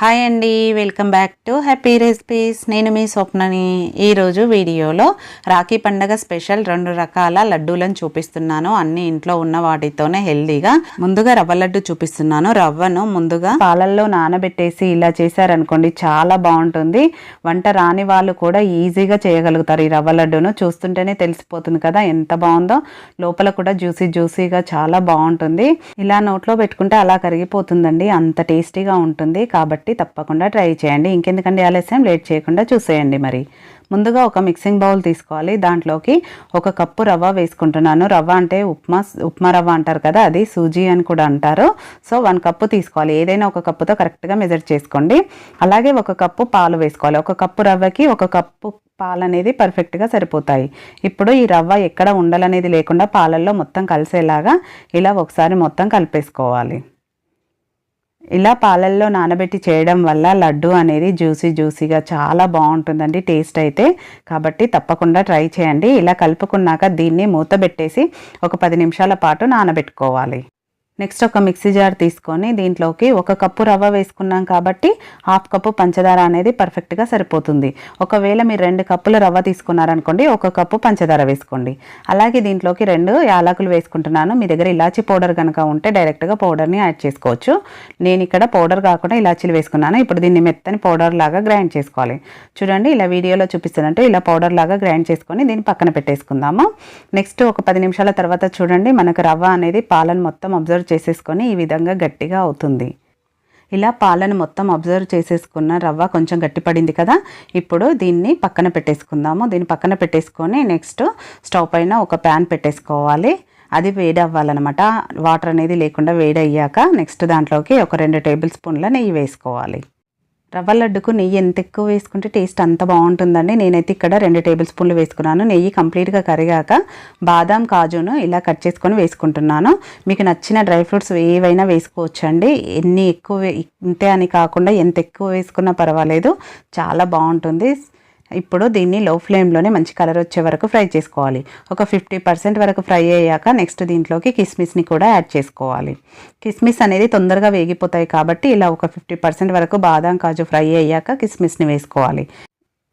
Hi అండి welcome back to happy recipes. నేను మీ స్వప్నని. ఈరోజు వీడియోలో రాఖీ పండగ స్పెషల్ రెండు రకాల లడ్డూలను చూపిస్తున్నాను. అన్ని ఇంట్లో ఉన్న వాటితోనే హెల్దీగా ముందుగా రవ్వ లడ్డు చూపిస్తున్నాను. రవ్వను ముందుగా పాలల్లో నానబెట్టేసి ఇలా చేశారనుకోండి చాలా బాగుంటుంది. వంట రాని వాళ్ళు కూడా ఈజీగా చేయగలుగుతారు ఈ రవ్వ లడ్డును. చూస్తుంటేనే తెలిసిపోతుంది కదా ఎంత బాగుందో. లోపల కూడా జ్యూసీ జ్యూసీగా చాలా బాగుంటుంది. ఇలా నోట్లో పెట్టుకుంటే అలా కరిగిపోతుందండి అంత టేస్టీగా ఉంటుంది. కాబట్టి తప్పకుండా ట్రై చేయండి. ఇంకెందుకండి ఆలస్యం? లేట్ చేయకుండా చూసేయండి మరి. ముందుగా ఒక మిక్సింగ్ బౌల్ తీసుకోవాలి. దాంట్లోకి ఒక కప్పు రవ్వ వేసుకుంటున్నాను. రవ్వ అంటే ఉప్మా ఉప్మా రవ్వ అంటారు కదా అది సూజీ అని కూడా అంటారు. సో వన్ కప్పు తీసుకోవాలి. ఏదైనా ఒక కప్పుతో కరెక్ట్గా మెజర్ చేసుకోండి. అలాగే ఒక కప్పు పాలు వేసుకోవాలి. ఒక కప్పు రవ్వకి ఒక కప్పు పాలు అనేది పర్ఫెక్ట్గా సరిపోతాయి. ఇప్పుడు ఈ రవ్వ ఎక్కడ ఉండలనేది లేకుండా పాలల్లో మొత్తం కలిసేలాగా ఇలా ఒకసారి మొత్తం కలిపేసుకోవాలి. ఇలా పాలల్లో నానబెట్టి చేయడం వల్ల లడ్డు అనేది జ్యూసీ జ్యూసీగా చాలా బాగుంటుందండి టేస్ట్ అయితే. కాబట్టి తప్పకుండా ట్రై చేయండి. ఇలా కలుపుకున్నాక దీన్ని మూత పెట్టేసి ఒక పది నిమిషాల పాటు నానబెట్టుకోవాలి. నెక్స్ట్ ఒక మిక్సీ జార్ తీసుకొని దీంట్లోకి ఒక కప్పు రవ్వ వేసుకున్నాం కాబట్టి హాఫ్ కప్పు పంచదార అనేది పర్ఫెక్ట్గా సరిపోతుంది. ఒకవేళ మీరు రెండు కప్పుల రవ్వ తీసుకున్నారనుకోండి ఒక కప్పు పంచదార వేసుకోండి. అలాగే దీంట్లోకి రెండు యాలకులు వేసుకుంటున్నాను. మీ దగ్గర ఇలాచీ పౌడర్ కనుక ఉంటే డైరెక్ట్గా పౌడర్ని యాడ్ చేసుకోవచ్చు. నేను ఇక్కడ పౌడర్ కాకుండా ఇలాచీలు వేసుకున్నాను. ఇప్పుడు దీన్ని మెత్తని పౌడర్ లాగా గ్రైండ్ చేసుకోవాలి. చూడండి ఇలా వీడియోలో చూపిస్తున్నట్టు ఇలా పౌడర్ లాగా గ్రైండ్ చేసుకొని దీన్ని పక్కన పెట్టేసుకుందాము. నెక్స్ట్ ఒక పది నిమిషాల తర్వాత చూడండి మనకు రవ్వ అనేది పాలను మొత్తం అబ్జర్వ్ చేసేసుకొని ఈ విధంగా గట్టిగా అవుతుంది. ఇలా పాలను మొత్తం అబ్జర్వ్ చేసేసుకున్న రవ్వ కొంచెం గట్టిపడింది కదా ఇప్పుడు దీన్ని పక్కన పెట్టేసుకుందాము. దీన్ని పక్కన పెట్టేసుకొని నెక్స్ట్ స్టవ్ పైన ఒక ప్యాన్ పెట్టేసుకోవాలి. అది వేడి అవ్వాలన్నమాట వాటర్ అనేది లేకుండా వేడి అయ్యాక నెక్స్ట్ దాంట్లోకి ఒక రెండు టేబుల్ స్పూన్ల నెయ్యి వేసుకోవాలి. రవ్వ లడ్డుకు నెయ్యి ఎంత ఎక్కువ వేసుకుంటే టేస్ట్ అంత బాగుంటుందండి. నేనైతే ఇక్కడ రెండు టేబుల్ స్పూన్లు వేసుకున్నాను. నెయ్యి కంప్లీట్గా కరిగాక బాదాం కాజును ఇలా కట్ చేసుకొని వేసుకుంటున్నాను. మీకు నచ్చిన డ్రై ఫ్రూట్స్ ఏవైనా వేసుకోవచ్చండి. ఎన్ని ఎక్కువ ఇంతే అని కాకుండా ఎంత ఎక్కువ వేసుకున్నా పర్వాలేదు. చాలా బాగుంటుంది. ఇప్పుడు దీన్ని లో ఫ్లేమ్లోనే మంచి కలర్ వచ్చే వరకు ఫ్రై చేసుకోవాలి. ఒక ఫిఫ్టీ పర్సెంట్ వరకు ఫ్రై అయ్యాక నెక్స్ట్ దీంట్లోకి కిస్మిస్ని కూడా యాడ్ చేసుకోవాలి. కిస్మిస్ అనేది తొందరగా వేగిపోతాయి కాబట్టి ఇలా ఒక ఫిఫ్టీ పర్సెంట్ వరకు బాదాం కాజు ఫ్రై అయ్యాక కిస్మిస్ని వేసుకోవాలి.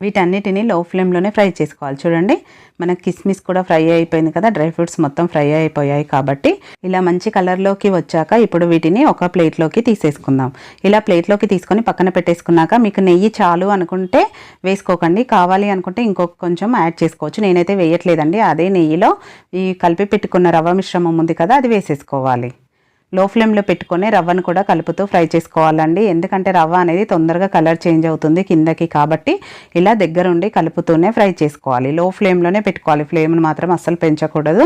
వీటన్నిటిని లో ఫ్లేమ్లోనే ఫ్రై చేసుకోవాలి. చూడండి మనకి కిస్మిస్ కూడా ఫ్రై అయిపోయింది కదా డ్రై ఫ్రూట్స్ మొత్తం ఫ్రై అయిపోయాయి కాబట్టి ఇలా మంచి కలర్లోకి వచ్చాక ఇప్పుడు వీటిని ఒక ప్లేట్లోకి తీసేసుకుందాం. ఇలా ప్లేట్లోకి తీసుకొని పక్కన పెట్టేసుకున్నాక మీకు నెయ్యి చాలు అనుకుంటే వేసుకోకండి. కావాలి అనుకుంటే ఇంకొక కొంచెం యాడ్ చేసుకోవచ్చు. నేనైతే వేయట్లేదండి. అదే నెయ్యిలో ఈ కలిపి పెట్టుకున్న రవ్వ మిశ్రమం ఉంది కదా అది వేసేసుకోవాలి. లో ఫ్లేమ్లో పెట్టుకొని రవ్వను కూడా కలుపుతూ ఫ్రై చేసుకోవాలండి. ఎందుకంటే రవ్వ అనేది తొందరగా కలర్ చేంజ్ అవుతుంది కిందకి కాబట్టి ఇలా దగ్గరుండి కలుపుతూనే ఫ్రై చేసుకోవాలి. లో ఫ్లేమ్లోనే పెట్టుకోవాలి. ఫ్లేమ్ను మాత్రం అస్సలు పెంచకూడదు.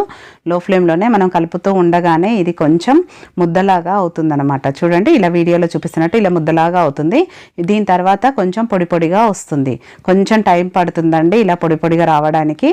లో ఫ్లేమ్లోనే మనం కలుపుతూ ఉండగానే ఇది కొంచెం ముద్దలాగా అవుతుందన్నమాట. చూడండి ఇలా వీడియోలో చూపిస్తున్నట్టు ఇలా ముద్దలాగా అవుతుంది. దీని తర్వాత కొంచెం పొడి పొడిగా వస్తుంది. కొంచెం టైం పడుతుందండి ఇలా పొడి పొడిగా రావడానికి.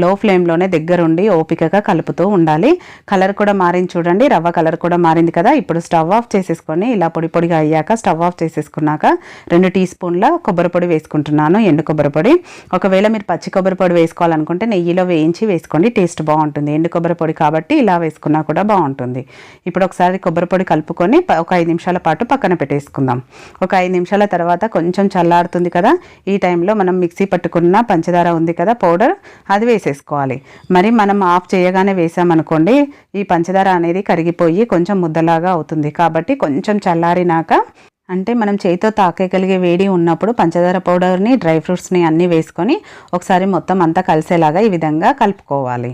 లో ఫ్లేమ్లోనే దగ్గరుండి ఓపికగా కలుపుతూ ఉండాలి. కలర్ కూడా మారింది చూడండి. రవ్వ కలర్ కూడా మారింది కదా ఇప్పుడు స్టవ్ ఆఫ్ చేసేసుకొని ఇలా పొడి పొడిగా అయ్యాక స్టవ్ ఆఫ్ చేసేసుకున్నాక రెండు టీ స్పూన్ల కొబ్బరి పొడి వేసుకుంటున్నాను ఎండు కొబ్బరి పొడి. ఒకవేళ మీరు పచ్చి కొబ్బరి పొడి వేసుకోవాలనుకుంటే నెయ్యిలో వేయించి వేసుకోండి టేస్ట్ బాగుంటుంది. ఎండు కొబ్బరి పొడి కాబట్టి ఇలా వేసుకున్నా కూడా బాగుంటుంది. ఇప్పుడు ఒకసారి కొబ్బరి పొడి కలుపుకొని ఒక ఐదు నిమిషాల పాటు పక్కన పెట్టేసుకుందాం. ఒక ఐదు నిమిషాల తర్వాత కొంచెం చల్లారుతుంది కదా ఈ టైంలో మనం మిక్సీ పట్టుకున్న పంచదార ఉంది కదా పౌడర్ అది వేసేసుకోవాలి. మరి మనం ఆఫ్ చేయగానే వేసామనుకోండి ఈ పంచదార అనేది కరిగిపోయి కొంచెం ముద్దలాగా అవుతుంది. కాబట్టి కొంచెం చల్లారినాక అంటే మనం చేతితో తాకేయగలిగే వేడి ఉన్నప్పుడు పంచదార పౌడర్ని డ్రై ఫ్రూట్స్ని అన్నీ వేసుకొని ఒకసారి మొత్తం అంతా కలిసేలాగా ఈ విధంగా కలుపుకోవాలి.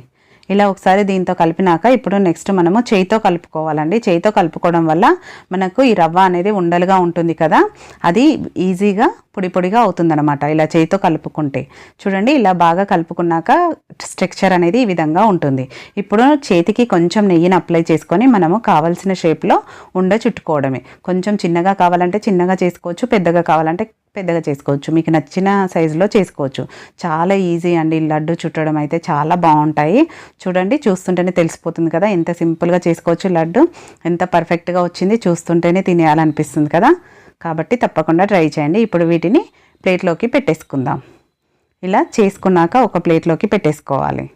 ఇలా ఒకసారి దీంతో కలిపినాక ఇప్పుడు నెక్స్ట్ మనము చేయితో కలుపుకోవాలండి. చేయితో కలుపుకోవడం వల్ల మనకు ఈ రవ్వ అనేది ఉండలుగా ఉంటుంది కదా. అది ఈజీగా పొడి పొడిగా అవుతుందనమాట ఇలా చేయితో కలుపుకుంటే. చూడండి ఇలా బాగా కలుపుకున్నాక స్ట్రక్చర్ అనేది ఈ విధంగా ఉంటుంది. ఇప్పుడు చేతికి కొంచెం నెయ్యిని అప్లై చేసుకొని మనము కావాల్సిన షేప్లో ఉండ చుట్టుకోవడమే. కొంచెం చిన్నగా కావాలంటే చిన్నగా చేసుకోవచ్చు పెద్దగా కావాలంటే పెద్దగా చేసుకోవచ్చు. మీకు నచ్చిన సైజులో చేసుకోవచ్చు. చాలా ఈజీ అండి. లడ్డు చుట్టడం అయితే చాలా బాగుంటాయి. చూడండి చూస్తుంటేనే తెలిసిపోతుంది కదా. ఎంత సింపుల్గా చేసుకోవచ్చు లడ్డు. ఎంత పర్ఫెక్ట్గా వచ్చింది చూస్తుంటేనే తినేయాలనిపిస్తుంది కదా. కాబట్టి తప్పకుండా ట్రై చేయండి. ఇప్పుడు వీటిని ప్లేట్లోకి పెట్టేసుకుందాం. ఇలా చేసుకున్నాక ఒక ప్లేట్లోకి పెట్టేసుకోవాలి.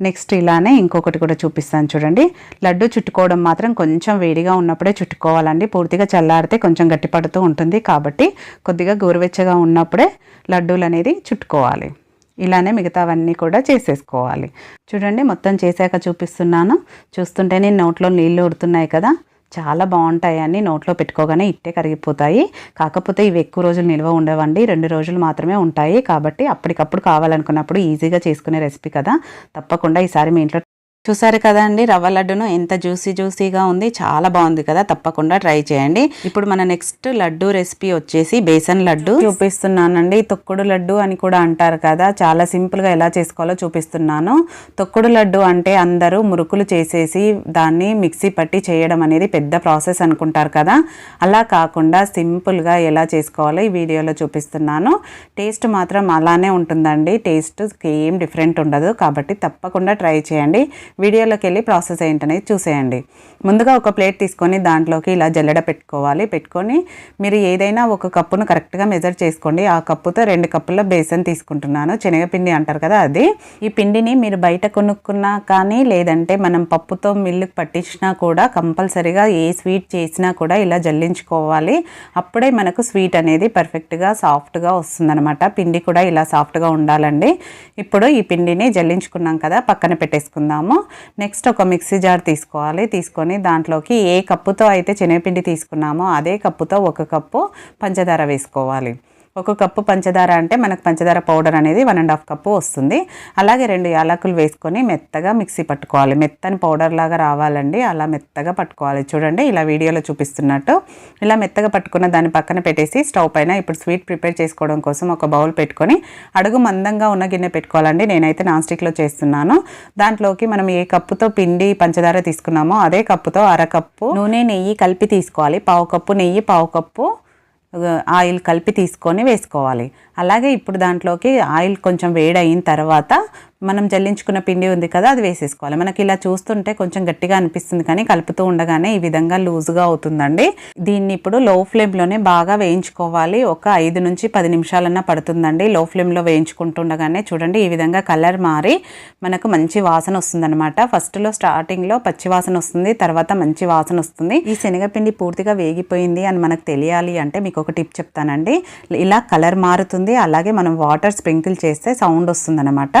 నెక్స్ట్ ఇలానే ఇంకొకటి కూడా చూపిస్తాను చూడండి. లడ్డు చుట్టుకోవడం మాత్రం కొంచెం వేడిగా ఉన్నప్పుడే చుట్టుకోవాలండి. పూర్తిగా చల్లారితే కొంచెం గట్టిపడుతూ ఉంటుంది కాబట్టి కొద్దిగా గోరువెచ్చగా ఉన్నప్పుడే లడ్డూలు అనేది చుట్టుకోవాలి. ఇలానే మిగతావన్నీ కూడా చేసేసుకోవాలి. చూడండి మొత్తం చేశాక చూపిస్తున్నాను. చూస్తుంటేనే నోట్లో నీళ్ళు ఉడుతున్నాయి కదా. చాలా బాగుంటాయని నోట్లో పెట్టుకోగానే ఇట్టే కరిగిపోతాయి. కాకపోతే ఇవి ఎక్కువ రోజులు నిల్వ ఉండవండి. రెండు రోజులు మాత్రమే ఉంటాయి. కాబట్టి అప్పటికప్పుడు కావాలనుకున్నప్పుడు ఈజీగా చేసుకునే రెసిపీ కదా. తప్పకుండా ఈసారి మీ ఇంట్లో చూసారు కదండి రవ్వ లడ్డును ఎంత జ్యూసీ జ్యూసీగా ఉంది చాలా బాగుంది కదా తప్పకుండా ట్రై చేయండి. ఇప్పుడు మన నెక్స్ట్ లడ్డు రెసిపీ వచ్చేసి బేసన్ లడ్డు. చూపిస్తున్నానండి తొక్కుడు లడ్డు అని కూడా అంటారు కదా చాలా సింపుల్గా ఎలా చేసుకోవాలో చూపిస్తున్నాను. తొక్కుడు లడ్డు అంటే అందరూ మురుకులు చేసేసి దాన్ని మిక్సీ పట్టి చేయడం అనేది పెద్ద ప్రాసెస్ అనుకుంటారు కదా. అలా కాకుండా సింపుల్గా ఎలా చేసుకోవాలో ఈ వీడియోలో చూపిస్తున్నాను. టేస్ట్ మాత్రం అలానే ఉంటుందండి టేస్ట్ ఏం డిఫరెంట్ ఉండదు కాబట్టి తప్పకుండా ట్రై చేయండి. వీడియోలోకి వెళ్ళి ప్రాసెస్ ఏంటనేది చూసేయండి. ముందుగా ఒక ప్లేట్ తీసుకొని దాంట్లోకి ఇలా జల్లెడ పెట్టుకోవాలి. పెట్టుకొని మీరు ఏదైనా ఒక కప్పును కరెక్ట్గా మెజర్ చేసుకోండి. ఆ కప్పుతో రెండు కప్పుల బేసన్ తీసుకుంటున్నాను. శనగపిండి అంటారు కదా అది. ఈ పిండిని మీరు బయట కొనుక్కున్నా కానీ లేదంటే మనం పప్పుతో మిల్లుకు పట్టించినా కూడా కంపల్సరీగా ఏ స్వీట్ చేసినా కూడా ఇలా జల్లించుకోవాలి. అప్పుడే మనకు స్వీట్ అనేది పర్ఫెక్ట్గా సాఫ్ట్గా వస్తుందన్నమాట. పిండి కూడా ఇలా సాఫ్ట్గా ఉండాలండి. ఇప్పుడు ఈ పిండిని జల్లించుకున్నాం కదా పక్కన పెట్టేసుకుందాము. నెక్స్ట్ ఒక మిక్సీ జార్ తీసుకోవాలి. తీసుకొని దాంట్లోకి ఏ కప్పుతో అయితే శనగపిండి తీసుకున్నామో అదే కప్పుతో ఒక కప్పు పంచదార వేసుకోవాలి. ఒక కప్పు పంచదార అంటే మనకు పంచదార పౌడర్ అనేది వన్ అండ్ హాఫ్ కప్పు వస్తుంది. అలాగే రెండు యాలకులు వేసుకొని మెత్తగా మిక్సీ పట్టుకోవాలి. మెత్తని పౌడర్ లాగా రావాలండి. అలా మెత్తగా పట్టుకోవాలి. చూడండి ఇలా వీడియోలో చూపిస్తున్నట్టు. ఇలా మెత్తగా పట్టుకున్న దాన్ని పక్కన పెట్టేసి స్టవ్ పైన ఇప్పుడు స్వీట్ ప్రిపేర్ చేసుకోవడం కోసం ఒక బౌల్ పెట్టుకొని అడుగు మందంగా ఉన్న గిన్నె పెట్టుకోవాలండి. నేనైతే నాన్ స్టిక్లో చేస్తున్నాను. దాంట్లోకి మనం ఏ కప్పుతో పిండి పంచదార తీసుకున్నామో అదే కప్పుతో అరకప్పు నూనె నెయ్యి కలిపి తీసుకోవాలి. పావు కప్పు నెయ్యి పావు కప్పు ఆయిల్ కలిపి తీసుకొని వేసుకోవాలి. అలాగే ఇప్పుడు దాంట్లోకి ఆయిల్ కొంచెం వేడయిన తర్వాత మనం జల్లించుకున్న పిండి ఉంది కదా అది వేసేసుకోవాలి. మనకి ఇలా చూస్తుంటే కొంచెం గట్టిగా అనిపిస్తుంది కానీ కలుపుతూ ఉండగానే ఈ విధంగా లూజ్గా అవుతుందండి. దీన్ని ఇప్పుడు లో ఫ్లేమ్లోనే బాగా వేయించుకోవాలి. ఒక ఐదు నుంచి పది నిమిషాలన్నా పడుతుందండి. లో ఫ్లేమ్లో వేయించుకుంటుండగానే చూడండి ఈ విధంగా కలర్ మారి మనకు మంచి వాసన వస్తుందన్నమాట. ఫస్ట్లో స్టార్టింగ్లో పచ్చి వాసన వస్తుంది తర్వాత మంచి వాసన వస్తుంది. ఈ శనగపిండి పూర్తిగా వేగిపోయింది అని మనకు తెలియాలి అంటే మీకు ఒక టిప్ చెప్తానండి. ఇలా కలర్ మారుతుంది అలాగే మనం వాటర్ స్ప్రింకిల్ చేస్తే సౌండ్ వస్తుందన్నమాట.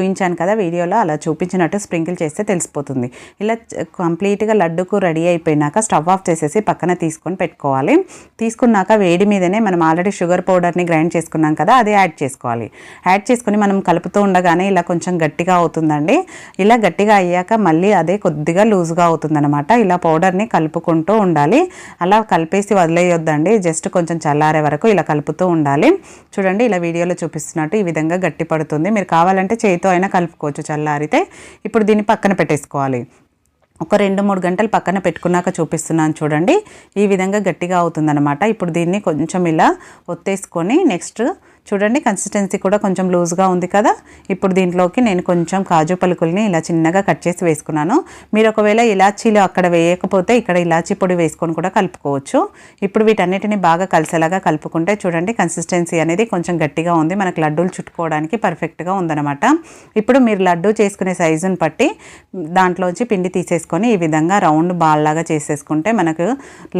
చూపించాను కదా వీడియోలో అలా చూపించినట్టు స్ప్రింకిల్ చేస్తే తెలిసిపోతుంది. ఇలా కంప్లీట్గా లడ్డుకు రెడీ అయిపోయినాక స్టవ్ ఆఫ్ చేసేసి పక్కన తీసుకొని పెట్టుకోవాలి. తీసుకున్నాక వేడి మీదనే మనం ఆల్రెడీ షుగర్ పౌడర్ని గ్రైండ్ చేసుకున్నాం కదా అది యాడ్ చేసుకోవాలి. యాడ్ చేసుకుని మనం కలుపుతూ ఉండగానే ఇలా కొంచెం గట్టిగా అవుతుందండి. ఇలా గట్టిగా అయ్యాక మళ్ళీ అదే కొద్దిగా లూజ్గా అవుతుందన్నమాట. ఇలా పౌడర్ని కలుపుకుంటూ ఉండాలి. అలా కలిపేసి వదిలేయొద్దండి. జస్ట్ కొంచెం చల్లారే వరకు ఇలా కలుపుతూ ఉండాలి. చూడండి ఇలా వీడియోలో చూపిస్తున్నట్టు ఈ విధంగా గట్టి పడుతుంది మీరు కావాలంటే చేతితో అయినా కలుపుకోవచ్చు చల్లారితే. ఇప్పుడు దీన్ని పక్కన పెట్టేసుకోవాలి. ఒక రెండు మూడు గంటలు పక్కన పెట్టుకున్నాక చూపిస్తున్నాను చూడండి. ఈ విధంగా గట్టిగా అవుతుందన్నమాట. ఇప్పుడు దీన్ని కొంచెం ఇలా ఒత్తేసుకొని నెక్స్ట్ చూడండి కన్సిస్టెన్సీ కూడా కొంచెం లూజ్గా ఉంది కదా. ఇప్పుడు దీంట్లోకి నేను కొంచెం కాజు పలుకుల్ని ఇలా చిన్నగా కట్ చేసి వేసుకున్నాను. మీరు ఒకవేళ ఇలాచీలు అక్కడ వేయకపోతే ఇక్కడ ఇలాచీ పొడి వేసుకొని కూడా కలుపుకోవచ్చు. ఇప్పుడు వీటన్నిటిని బాగా కలిసేలాగా కలుపుకుంటే చూడండి కన్సిస్టెన్సీ అనేది కొంచెం గట్టిగా ఉంది. మనకు లడ్డూలు చుట్టుకోవడానికి పర్ఫెక్ట్గా ఉందన్నమాట. ఇప్పుడు మీరు లడ్డూ చేసుకునే సైజుని బట్టి దాంట్లోంచి పిండి తీసేసుకొని ఈ విధంగా రౌండ్ బాల్ లాగా చేసేసుకుంటే మనకు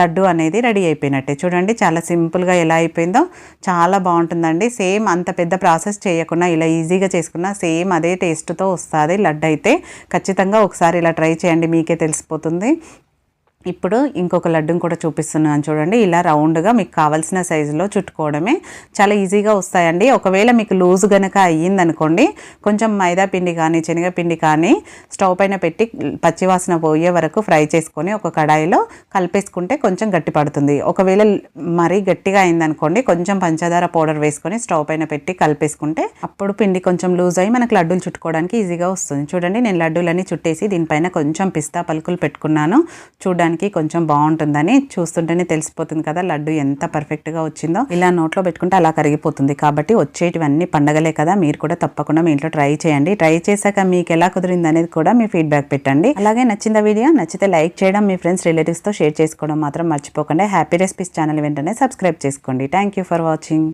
లడ్డు అనేది రెడీ అయిపోయినట్టే. చూడండి చాలా సింపుల్గా ఎలా అయిపోయిందో. చాలా బాగుంటుందండి. సేమ్ అంత పెద్ద ప్రాసెస్ చేయకుండా ఇలా ఈజీగా చేసుకున్నా సేమ్ అదే టేస్ట్తో వస్తుంది లడ్డు అయితే ఖచ్చితంగా ఒకసారి ఇలా ట్రై చేయండి మీకే తెలిసిపోతుంది. ఇప్పుడు ఇంకొక లడ్డును కూడా చూపిస్తున్నాను చూడండి. ఇలా రౌండ్గా మీకు కావాల్సిన సైజులో చుట్టుకోవడమే చాలా ఈజీగా వస్తాయండి. ఒకవేళ మీకు లూజ్ కనుక అయ్యిందనుకోండి కొంచెం మైదా పిండి కానీ శనగపిండి కానీ స్టవ్ పైన పెట్టి పచ్చివాసన పోయే వరకు ఫ్రై చేసుకొని ఒక కడాయిలో కలిపేసుకుంటే కొంచెం గట్టి పడుతుంది. ఒకవేళ మరీ గట్టిగా అయిందనుకోండి కొంచెం పంచదార పౌడర్ వేసుకొని స్టవ్ పైన పెట్టి కలిపేసుకుంటే అప్పుడు పిండి కొంచెం లూజ్ అయ్యి మనకు లడ్డూలు చుట్టుకోవడానికి ఈజీగా వస్తుంది. చూడండి నేను లడ్డూలన్నీ చుట్టేసి దీనిపైన కొంచెం పిస్తా పలుకులు పెట్టుకున్నాను. చూడడానికి తినడానికి కొంచెం బాగుంటుందని చూస్తుంటేనే తెలిసిపోతుంది కదా లడ్డు ఎంత పర్ఫెక్ట్గా వచ్చిందో. ఇలా నోట్లో పెట్టుకుంటే అలా కరిగిపోతుంది. కాబట్టి వచ్చేటివన్నీ పండగలే కదా మీరు కూడా తప్పకుండా మీ ఇంట్లో ట్రై చేయండి. ట్రై చేశాక మీకు ఎలా కుదిరింది అనేది కూడా మీ ఫీడ్బ్యాక్ పెట్టండి. అలాగే నచ్చిందా వీడియో నచ్చితే లైక్ చేయడం మీ ఫ్రెండ్స్ రిలేటివ్స్తో షేర్ చేసుకోవడం మాత్రం మర్చిపోకండి. హ్యాపీ రెసిపీస్ ఛానల్ వెంటనే సబ్స్క్రైబ్ చేసుకోండి. Thank for watching